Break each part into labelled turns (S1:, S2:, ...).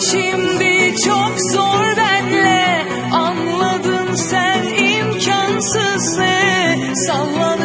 S1: Şimdi çok zor benle. Anladın sen imkansız ne? Sallanıyor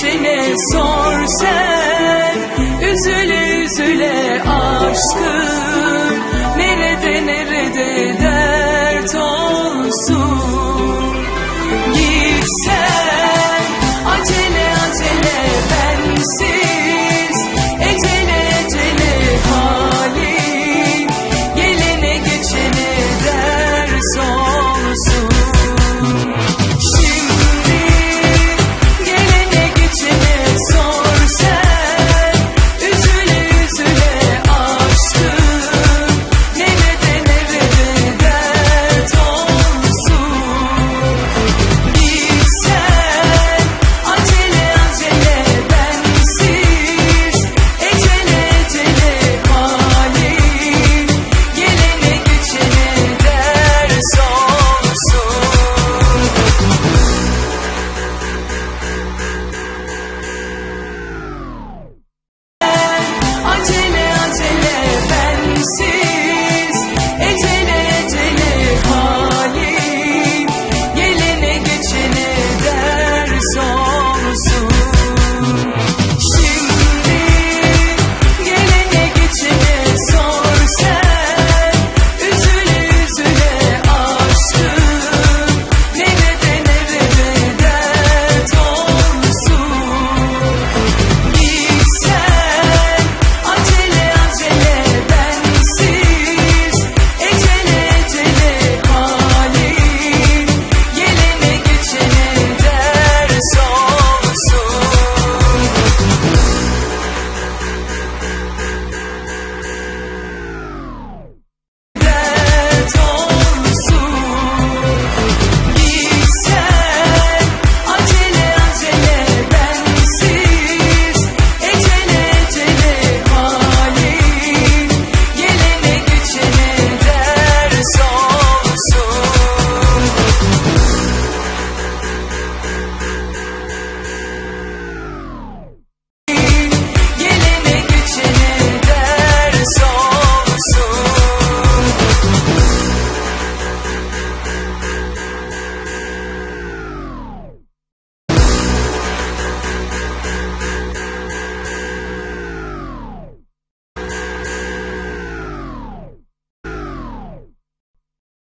S1: içine sor sen. Üzüle üzüle aşkım